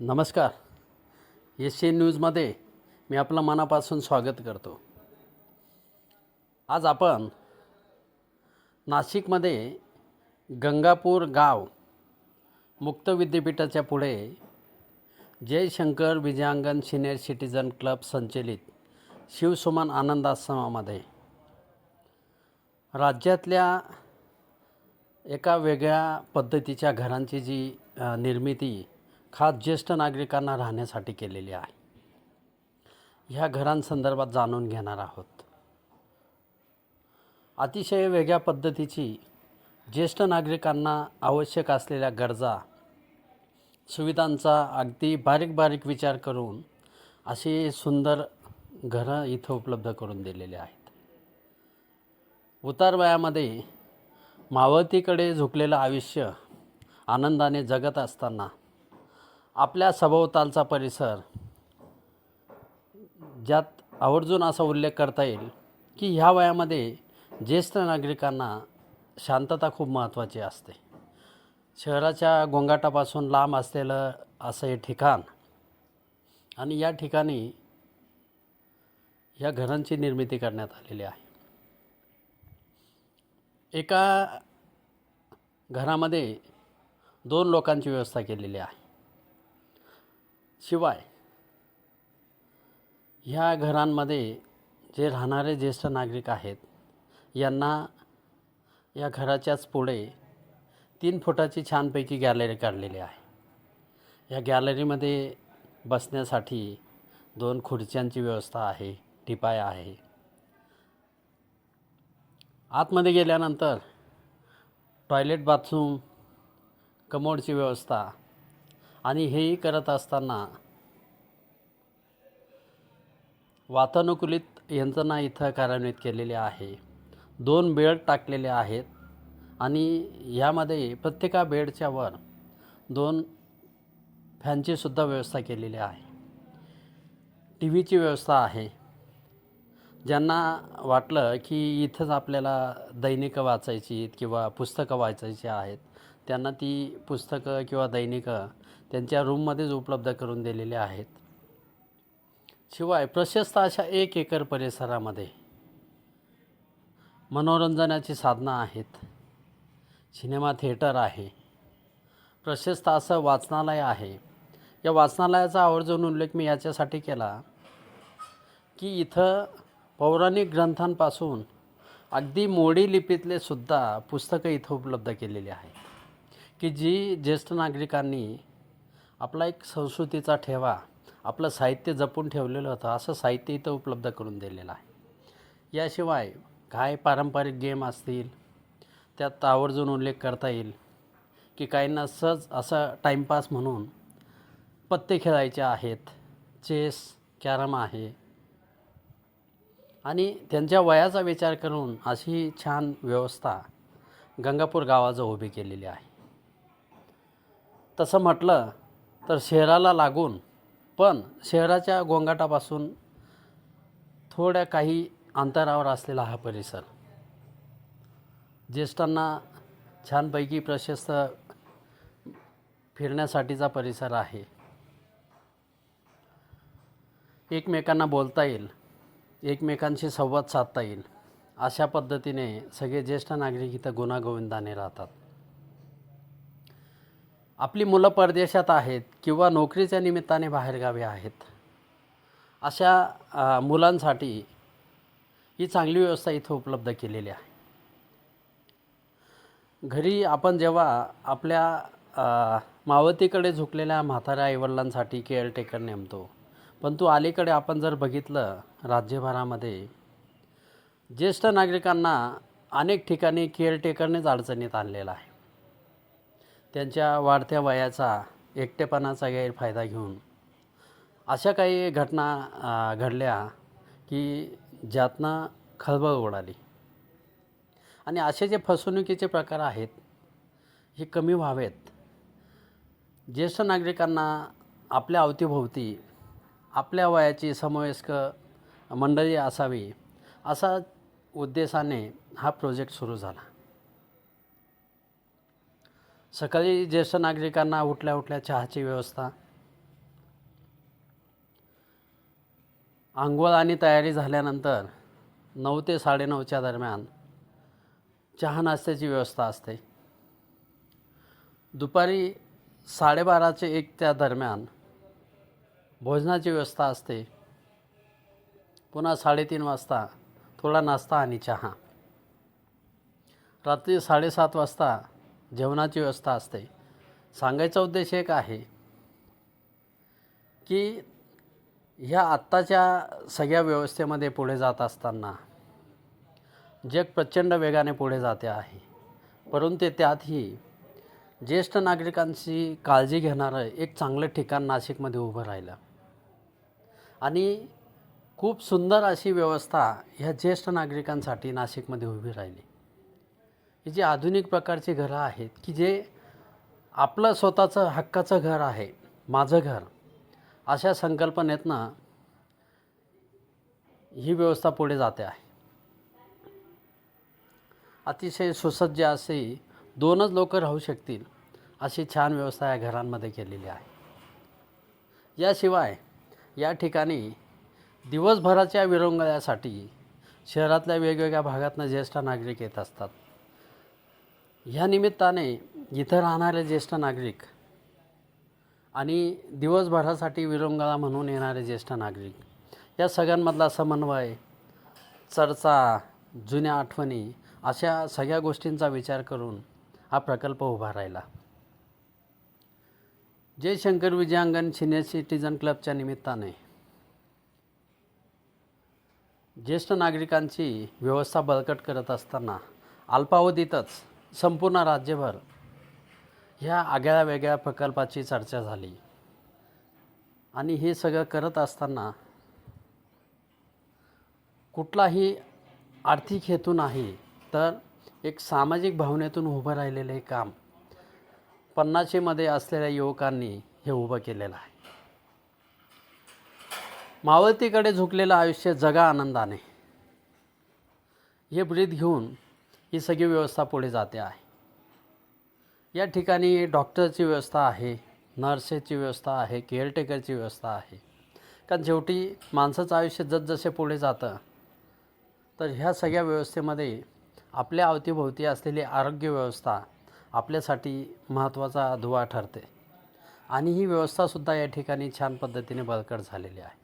नमस्कार. S C न्यूजमध्ये मी आपलं मनापासून स्वागत करतो. आज आपण नाशिकमध्ये गंगापूर गाव मुक्त विद्यापीठाच्या पुढे Jayashankar Vijayangan senior citizen club संचलित शिवसुमन आनंदाश्रमामध्ये. राज्यातल्या एका वेगळ्या पद्धतीच्या घरांची जी निर्मिती खास ज्येष्ठ नागरिकांना राहण्यासाठी केलेली आहे. ह्या घरांसंदर्भात जाणून घेणार आहोत. अतिशय वेगळ्या पद्धतीची ज्येष्ठ नागरिकांना आवश्यक असलेल्या गरजा सुविधांचा अगदी बारीक बारीक विचार करून अशी सुंदर घरं इथं उपलब्ध करून दिलेली आहेत. उतारवयामध्ये मावळतीकडे झुकलेलं आयुष्य आनंदाने जगत असताना आपल्या सभोवतालचा परिसर ज्यात आवर्जून असा उल्लेख करता येईल की ह्या वयामध्ये ज्येष्ठ नागरिकांना शांतता खूप महत्त्वाची असते. शहराच्या गोंगाटापासून लांब असलेलं असं हे ठिकाण आणि या ठिकाणी ह्या घरांची निर्मिती करण्यात आलेली आहे. एका घरामध्ये दोन लोकांची व्यवस्था केलेली आहे. शिवाय ह्या घरांमध्ये जे राहणारे ज्येष्ठ नागरिक आहेत यांना या घराच्याच पुढे तीन फुटाची छानपैकी गॅलरी काढलेली आहे. या गॅलरीमध्ये बसण्यासाठी दोन खुर्च्यांची व्यवस्था आहे टिपाय आहे. आतमध्ये गेल्यानंतर टॉयलेट बाथरूम कमोडची व्यवस्था आणि हेही करत असताना वातानुकूलित यंत्रणा इथं कार्यान्वित केलेली आहे. दोन बेड टाकलेले आहेत आणि यामध्ये प्रत्येका बेडच्या वर दोन फॅनची सुद्धा व्यवस्था केलेली आहे. टी व्हीची व्यवस्था आहे. ज्यांना वाटलं की इथंच आपल्याला दैनिकं वाचायची किंवा पुस्तकं वाचायची आहेत त्यांना ती पुस्तकं किंवा दैनिकं त्यांच्या रूममध्येच उपलब्ध करून दिलेली आहेत. शिवाय प्रशस्त अशा एक एकर परिसरामध्ये मनोरंजनाची साधनं आहेत. सिनेमा थिएटर आहे. प्रशस्त असं वाचनालय आहे. या वाचनालयाचा आवर्जून उल्लेख मी याच्यासाठी केला की इथं पौराणिक ग्रंथांपासून अगदी मोडी लिपीतले सुद्धा पुस्तकं इथं उपलब्ध केलेली आहेत. की जी ज्येष्ठ नागरिकांनी आपला एक संस्कृतीचा ठेवा आपलं साहित्य जपून ठेवलेलं होतं असं साहित्य इथं उपलब्ध करून दिलेलं आहे. याशिवाय काय पारंपरिक गेम असतील त्यात आवर्जून उल्लेख करता येईल की काहींना सहज असा टाईमपास म्हणून पत्ते खेळायचे आहेत चेस कॅरम आहे. आणि त्यांच्या वयाचा विचार करून अशी छान व्यवस्था गंगापूर गावाजवळ उभी केलेली आहे. तसं म्हटलं तर शहराला लागून पण शहराच्या गोंगाटापासून थोड्या काही अंतरावर असलेला हा परिसर. ज्येष्ठांना छानपैकी प्रशस्त फिरण्यासाठीचा परिसर आहे. एकमेकांना बोलता येईल एकमेकांशी संवाद साधता येईल अशा पद्धतीने सगळे ज्येष्ठ नागरिक इथं गुणागोविंदाने राहतात. आपली मुलं परदेशात आहेत किंवा नोकरीच्या निमित्ताने बाहेरगावी आहेत अशा मुलांसाठी ही चांगली व्यवस्था इथं उपलब्ध केलेली आहे. घरी आपण जेव्हा आपल्या मावतीकडे झुकलेल्या म्हाताऱ्या आईवडिलांसाठी केअरटेकर नेमतो पण तू अलीकडे आपण जर बघितलं राज्यभरामध्ये ज्येष्ठ नागरिकांना अनेक ठिकाणी केअरटेकरनेच अडचणीत आणलेला आहे. त्यांच्या वाढत्या वयाचा एकटेपणाचा गैरफायदा घेऊन अशा काही घटना घडल्या की ज्यातनं खळबळ उडाली. आणि असे जे फसवणुकीचे प्रकार आहेत हे कमी व्हावेत. ज्येष्ठ नागरिकांना आपल्या अवतीभोवती आपल्या वयाची समवयस्क मंडळी असावी असा उद्देशाने हा प्रोजेक्ट सुरू झाला. सकाळी ज्येष्ठ नागरिकांना उठल्या उठल्या चहाची व्यवस्था. आंघोळ आणि तयारी झाल्यानंतर नऊ ते साडेनऊच्या दरम्यान चहा नाश्त्याची व्यवस्था असते. दुपारी साडेबाराचे एक त्या दरम्यान भोजनाची व्यवस्था असते. पुन्हा साडेतीन वाजता थोडा नाश्ता आणि चहा. रात्री साडेसात वाजता जेवणाची व्यवस्था असते. सांगायचा उद्देश एक आहे की ह्या आत्ताच्या सगळ्या व्यवस्थेमध्ये पुढे जात असताना जग प्रचंड वेगाने पुढे जाते आहे. परंतु त्यातही ज्येष्ठ नागरिकांची काळजी घेणारं एक चांगलं ठिकाण नाशिकमध्ये उभं राहिलं. आणि खूप सुंदर अशी व्यवस्था ह्या ज्येष्ठ नागरिकांसाठी नाशिकमध्ये उभी राहिली. जी आधुनिक प्रकारची घरं आहेत की जे आपलं स्वतःचं हक्काचं घर आहे माझं घर अशा संकल्पनेतनं ही व्यवस्था पुढे जाते आहे. अतिशय सुसज्ज असे दोनच लोक राहू शकतील अशी छान व्यवस्था या घरांमध्ये केलेली आहे. याशिवाय या ठिकाणी दिवसभराच्या विरंगळ्यासाठी शहरातल्या वेगवेगळ्या भागातनं ज्येष्ठ नागरिक येत असतात. ह्या निमित्ताने इथं राहणारे ज्येष्ठ नागरिक आणि दिवसभरासाठी विरंगुळा म्हणून येणारे ज्येष्ठ नागरिक या सगळ्यांमधला समन्वय चर्चा जुन्या आठवणी अशा सगळ्या गोष्टींचा विचार करून हा प्रकल्प उभा राहिला. जयशंकर विजयांगण सिनियर सिटीजन क्लबच्या निमित्ताने ज्येष्ठ नागरिकांची व्यवस्था बळकट करत असताना अल्पावधीतच संपूर्ण राज्यभर ह्या आगळ्या वेगळ्या प्रकल्पाची चर्चा झाली. आणि हे सगळं करत असताना कुठलाही आर्थिक हेतू नाही तर एक सामाजिक भावनेतून उभं राहिलेलं हे काम पन्नाशीमध्ये असलेल्या युवकांनी हे उभं केलेलं आहे. मावळतीकडे झुकलेलं आयुष्य जगा आनंदाने. हे ब्रीद घेऊन ही सगळी व्यवस्था पुढे जाते आहे. या ठिकाणी डॉक्टरची व्यवस्था आहे नर्सेसची व्यवस्था आहे केअरटेकरची व्यवस्था आहे. कारण शेवटी माणसाचं आयुष्य जसजसे पुढे जातं तर ह्या सगळ्या व्यवस्थेमध्ये आपल्या अवतीभोवती असलेली आरोग्य व्यवस्था आपल्यासाठी महत्त्वाचा दुवा ठरते. आणि ही व्यवस्थासुद्धा या ठिकाणी छान पद्धतीने बळकट झालेली आहे.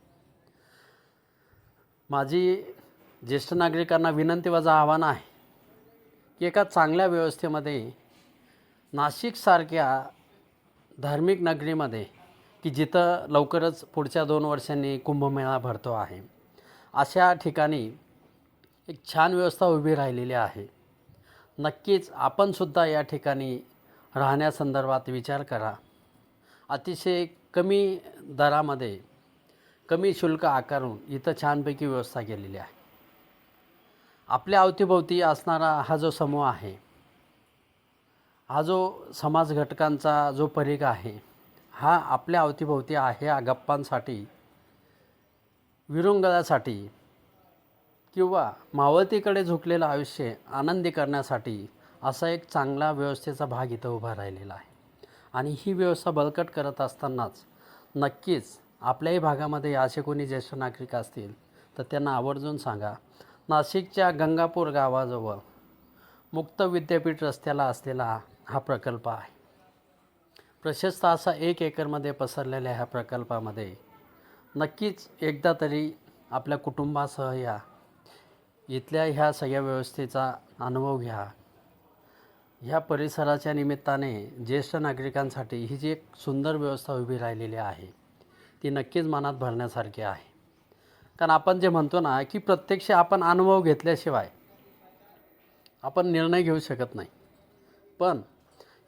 माझी ज्येष्ठ नागरिकांना विनंती वजा आव्हान आहे की एका चांगल्या व्यवस्थेमध्ये नाशिकसारख्या धार्मिक नगरीमध्ये की जिथं लवकरच पुढच्या दोन वर्षांनी कुंभमेळा भरतो आहे अशा ठिकाणी एक छान व्यवस्था उभी राहिलेली आहे. नक्कीच आपणसुद्धा या ठिकाणी राहण्यासंदर्भात विचार करा. अतिशय कमी दरामध्ये कमी शुल्क आकारून इथं छानपैकी व्यवस्था केलेली आहे. आपल्या अवतीभोवती असणारा हा जो समूह आहे हा जो समाज घटकांचा जो परीघ आहे हा आपल्या अवतीभोवती आहे या गप्पांसाठी विरुंगळासाठी किंवा मावळतीकडे झुकलेलं आयुष्य आनंदी करण्यासाठी असा एक चांगला व्यवस्थेचा भाग इथं उभा राहिलेला आहे. आणि ही व्यवस्था बळकट करत असतानाच नक्कीच आपल्याही भागामध्ये असे कोणी ज्येष्ठ नागरिक असतील तर त्यांना आवर्जून सांगा. नाशिकच्या गंगापूर गावाजवळ मुक्त विद्यापीठ रस्त्याला असलेला हा प्रकल्प आहे. प्रशस्त असा एक एकरमध्ये पसरलेल्या ह्या प्रकल्पामध्ये नक्कीच एकदा तरी आपल्या कुटुंबासह या इथल्या ह्या सगळ्या व्यवस्थेचा अनुभव घ्या. ह्या परिसराच्या निमित्ताने ज्येष्ठ नागरिकांसाठी ही जी एक सुंदर व्यवस्था उभी राहिलेली आहे ती नक्कीच मनात भरण्यासारखी आहे. कारण आपण जे म्हणतो ना की प्रत्यक्ष आपण अनुभव घेतल्याशिवाय आपण निर्णय घेऊ शकत नाही. पण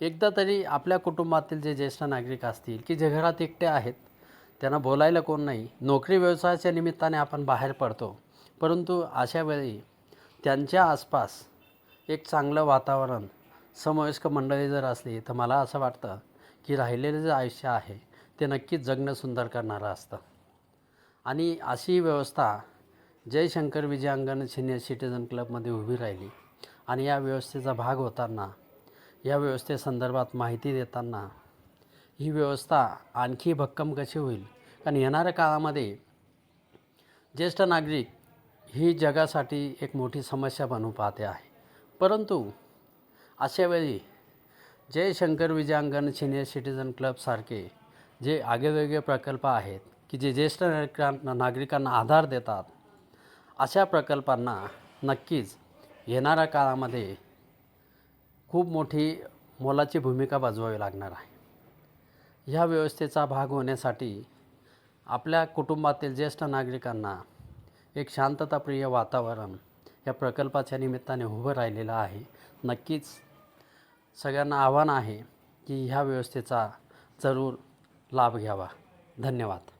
एकदा तरी आपल्या कुटुंबातील जे ज्येष्ठ नागरिक असतील की जे घरात एकटे आहेत त्यांना बोलायला कोण नाही. नोकरी व्यवसायाच्या निमित्ताने आपण बाहेर पडतो. परंतु अशा वेळी त्यांच्या आसपास एक चांगलं वातावरण समवयस्क मंडळी जर असली तर मला असं वाटतं की राहिलेलं जे आयुष्य आहे ते नक्कीच जगणं सुंदर करणारं असतं. आणि अशी व्यवस्था जयशंकर विजयांगण सिनियर सिटीजन क्लबमध्ये उभी राहिली. आणि या व्यवस्थेचा भाग होताना या व्यवस्थेसंदर्भात माहिती देताना ही व्यवस्था आणखी भक्कम कशी होईल? कारण येणाऱ्या काळामध्ये ज्येष्ठ नागरिक ही जगासाठी एक मोठी समस्या बनू पाहते आहे. परंतु अशावेळी जयशंकर विजयांगण सिनियर सिटीजन क्लबसारखे जे आगेवेगळे प्रकल्प आहेत की जे ज्येष्ठ नागरिकांना नागरिकांना आधार देतात अशा प्रकल्पांना नक्कीच येणाऱ्या काळामध्ये खूप मोठी मोलाची भूमिका बजवावी लागणार आहे. ह्या व्यवस्थेचा भाग होण्यासाठी आपल्या कुटुंबातील ज्येष्ठ नागरिकांना एक शांतताप्रिय वातावरण या प्रकल्पाच्या निमित्ताने उभं राहिलेलं आहे. नक्कीच सगळ्यांना आव्हान आहे की ह्या व्यवस्थेचा जरूर लाभ घ्यावा. धन्यवाद.